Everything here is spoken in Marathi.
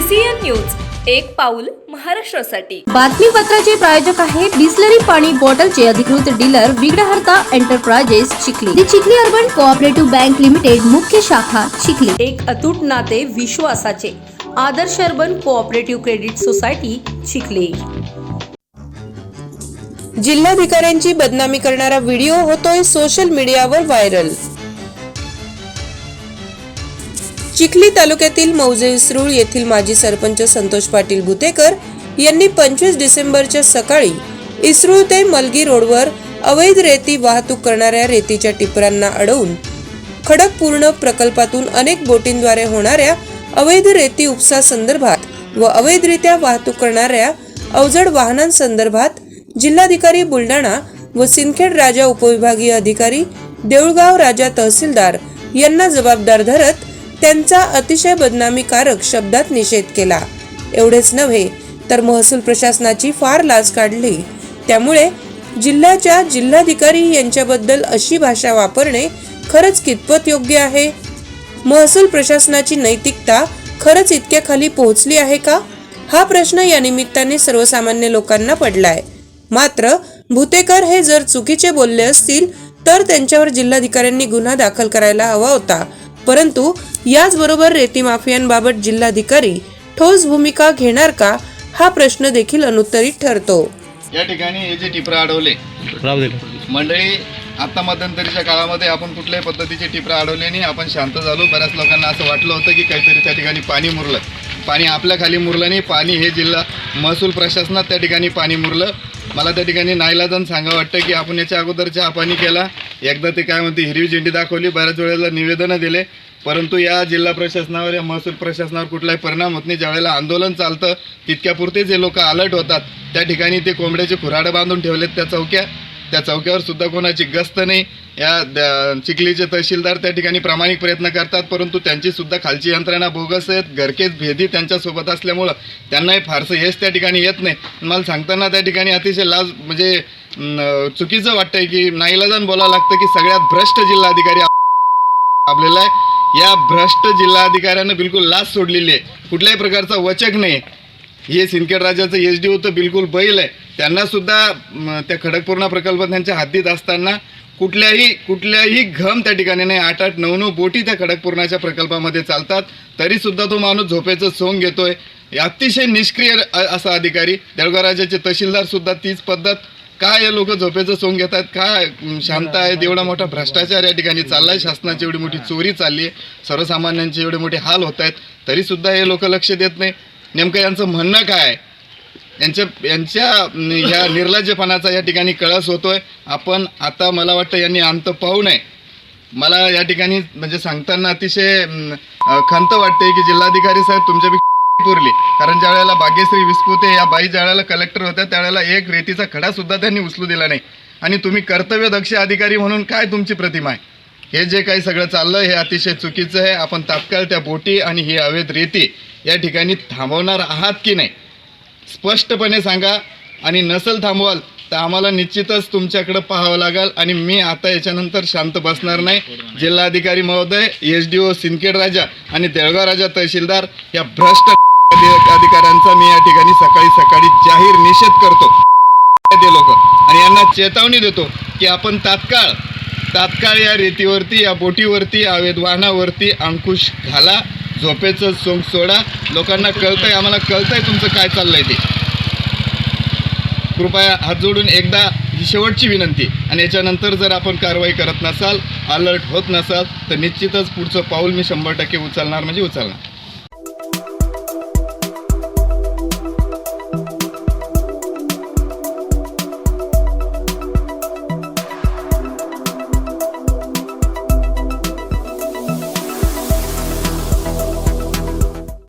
न्यूज एक पाऊल महाराष्ट्रासाठी. बातमीपत्राचे प्रायोजक आहे बिस्लरी पाणी बॉटलचे अधिकृत dealer Vighnaharta enterprises Chikhli. The Chikhli urban cooperative bank limited मुख्य शाखा चिखली. एक अतूट नाते विश्वासाचे Adarsh urban cooperative credit society Chikhli. जिल्हाधिकाऱ्यांची बदनामी करणारा व्हिडिओ होतोय सोशल मीडियावर व्हायरल. चिखली तालुक्यातील मौजे इसरूळ येथील माजी सरपंच संतोष पाटील बुतेकर यांनी पंचवीस डिसेंबरच्या सकाळी इसरूळ ते मलगी रोडवर अवैध रेती वाहतूक करणाऱ्या रेतीच्या टिपरांना अडवून खडकपूर्ण प्रकल्पातून अनेक बोटींद्वारे होणाऱ्या अवैध रेती उपसा संदर्भात व अवैधरित्या वाहतूक करणाऱ्या अवजड वाहनांसंदर्भात जिल्हाधिकारी बुलढाणा व सिंदखेड राजा उपविभागीय अधिकारी देऊळगाव राजा तहसीलदार यांना जबाबदार धरत त्यांचा अतिशय बदनामीकारक शब्दात निषेध केला. एवढेच नव्हे तर महसूल प्रशासनाची फार लाज काढली. त्यामुळे जिल्ह्याच्या जिल्हाधिकारी यांच्याबद्दल अशी भाषा वापरणे खरंच कितपत योग्य आहे? महसूल प्रशासनाची नैतिकता खरंच इतक्या खाली पोहोचली आहे का? हा प्रश्न या निमित्ताने सर्वसामान्य लोकांना पडलाय. मात्र भुतेकर हे जर चुकीचे बोलले असतील तर त्यांच्यावर जिल्हाधिकाऱ्यांनी गुन्हा दाखल करायला हवा होता. परंतु याचबरोबर रेती माफियांबाबत जिल्हाधिकारी ठोस भूमिका घेणार का हा प्रश्न देखील अनुत्तरित ठरतो. या ठिकाणी हे जे टिपरं अडवले मंडळी आता मध्यंतरीच्या काळामध्ये आपण कुठल्याही पद्धतीचे टिपरं अडवले नाही आपण शांत झालो. बऱ्याच लोकांना असं वाटलं होतं की काहीतरी त्या ठिकाणी पाणी मुरलं. पाणी आपल्या खाली मुरलं नाही पाणी हे जिल्हा महसूल प्रशासनात त्या ठिकाणी पाणी मुरलं. मला त्या ठिकाणी नाईलाजन सांगा वाटतं की आपण याच्या अगोदर चहा पाणी केला. एकदा ते काय म्हणते हिरवी झेंडी दाखवली बऱ्याच वेळेला निवेदनं दिले. परंतु या जिल्हा प्रशासनावर या महसूल प्रशासनावर कुठलाही परिणाम होत नाही. ज्यावेळेला आंदोलन चालतं तितक्यापुरते जे लोक अलर्ट होतात त्या ठिकाणी ते कोंबड्याचे खुराडं बांधून ठेवलेत त्या चौक्या. त्या चौक्यावर सुद्धा कोणाची गस्त नाही. या चिखलीचे तहसीलदार त्या ठिकाणी प्रामाणिक प्रयत्न करतात परंतु त्यांची सुद्धा खालची यंत्रणा बोगस आहेत. घरकेच भेदी त्यांच्यासोबत असल्यामुळं त्यांनाही फारसं यश त्या ठिकाणी येत नाही. मला सांगताना त्या ठिकाणी अतिशय लाज म्हणजे चुकीचं वाटतंय की नाईलाजान बोलावं लागतं की सगळ्यात भ्रष्ट जिल्हाधिकारी आपल्याला या भ्रष्ट जिल्हाधिकाऱ्यानं बिलकुल लाच सोडलेली आहे. कुठल्याही प्रकारचा वचक नाही. हे सिंदखेड राजाचं एच डी तर बिलकुल बैल आहे. त्यांनासुद्धा त्या खडकपूर्णा प्रकल्प त्यांच्या हातीत असताना कुठल्याही कुठल्याही घम त्या ठिकाणी नाही. आठ आठ नऊ नऊ बोटी त्या खडकपूर्णाच्या प्रकल्पामध्ये चालतात. तरीसुद्धा तो माणूस झोपेचं सोंग घेतोय. अतिशय निष्क्रिय असा अधिकारी. देळगाव राजाचे तहसीलदारसुद्धा तीच पद्धत काय हे लोक झोपेचं सोंग घेतात? काय शांत आहेत? एवढा मोठा भ्रष्टाचार या ठिकाणी चाललाय. शासनाची एवढी मोठी चोरी चालली आहे. सर्वसामान्यांचे एवढे मोठे हाल होत आहेत. तरी सुद्धा हे लोक लक्ष देत नाही. नेमकं यांचं म्हणणं काय? यांच्या यांच्या या ह्या निर्लज्जपणाचा या ठिकाणी कळस होतोय. आपण आता मला वाटतं यांनी अंत पाहू नये. मला या ठिकाणी म्हणजे सांगताना अतिशय खंत वाटते की जिल्हाधिकारी साहेब तुमच्या पुरली. कारण ज्या वेळेला भाग्यश्री विस्पुते या बाई ज्या वेळेला कलेक्टर होत्या त्यावेळेला एक रेतीचा खडा सुद्धा त्यांनी उचलू दिला नाही. आणि तुम्ही कर्तव्य दक्ष अधिकारी म्हणून काय तुमची प्रतिमा आहे? हे जे काही सगळं चाललं हे अतिशय चुकीचं आहे. आपण तात्काळ त्या बोटी आणि ही अवैध रेती या ठिकाणी थांबवणार आहात की नाही? स्पष्टपणे सांगा. आणि नसल थांबवाल तर आम्हाला निश्चितच तुमच्याकडं पाहावं लागेल. आणि मी आता याच्यानंतर शांत बसणार नाही. जिल्हाधिकारी महोदय S D O Sindkhed Raja आणि देळगाव राजा तहसीलदार या भ्रष्ट अधिकाऱ्यांचा मी या ठिकाणी सकाळी सकाळी जाहीर निषेध करतो. ते लोक. आणि यांना चेतावणी देतो की आपण तात्काळ तात्काळ या रेतीवरती या बोटीवरती या वाहनावरती अंकुश घाला झोपेचं सोंग सोडा. लोकांना कळतंय आम्हाला कळतंय तुमचं काय चाललंय ते. कृपया हात जोडून एकदा ही शेवटची विनंती. आणि याच्यानंतर जर आपण कारवाई करत नसाल अलर्ट होत नसाल तर निश्चितच पुढचं पाऊल मी शंभर टक्के उचलणार म्हणजे उचलणार.